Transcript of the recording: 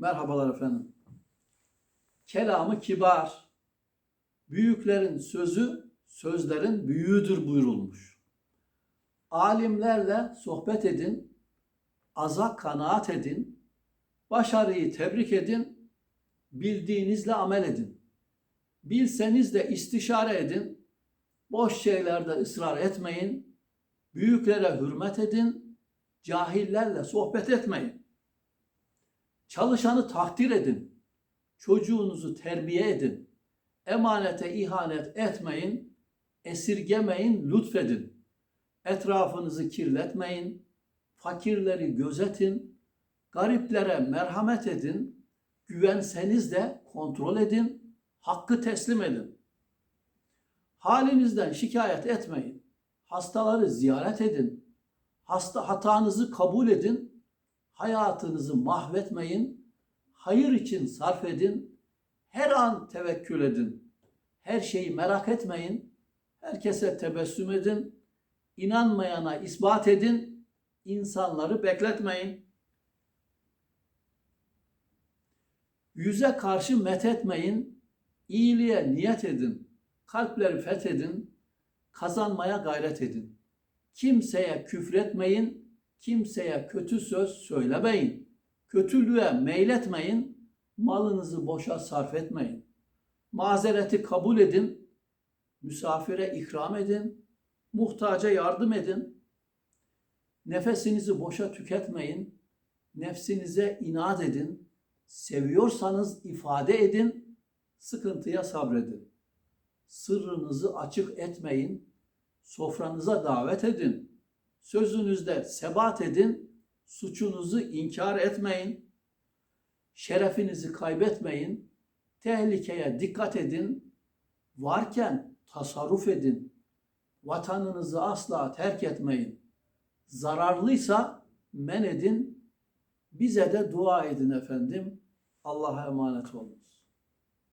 Merhabalar efendim. Kelamı kibar. Büyüklerin sözü sözlerin büyüğüdür buyurulmuş. Alimlerle sohbet edin, aza kanaat edin, başarıyı tebrik edin, bildiğinizle amel edin. Bilseniz de istişare edin, boş şeylerde ısrar etmeyin, büyüklere hürmet edin, cahillerle sohbet etmeyin. Çalışanı takdir edin. Çocuğunuzu terbiye edin. Emanete ihanet etmeyin. Esirgemeyin, lütfedin. Etrafınızı kirletmeyin. Fakirleri gözetin. Gariplere merhamet edin. Güvenseniz de kontrol edin. Hakkı teslim edin. Halinizden şikayet etmeyin. Hastaları ziyaret edin. Hasta hatanızı kabul edin hayatınızı mahvetmeyin, hayır için sarf edin, her an tevekkül edin. Her şeyi merak etmeyin, herkese tebessüm edin, inanmayana ispat edin, insanları bekletmeyin. Yüze karşı methetmeyin, iyiliğe niyet edin, kalpleri fethedin, kazanmaya gayret edin. Kimseye küfretmeyin, kimseye kötü söz söylemeyin. Kötülüğe meyletmeyin, malınızı boşa sarf etmeyin. Mazereti kabul edin, misafire ikram edin, muhtaca yardım edin. Nefesinizi boşa tüketmeyin, nefsinize inat edin. Seviyorsanız ifade edin, sıkıntıya sabredin. Sırrınızı açık etmeyin, sofranıza davet edin Sözünüzde sebat edin, suçunuzu inkar etmeyin, şerefinizi kaybetmeyin, tehlikeye dikkat edin, varken tasarruf edin, vatanınızı asla terk etmeyin. Zararlıysa men edin, bize de dua edin efendim. Allah'a emanet olunuz.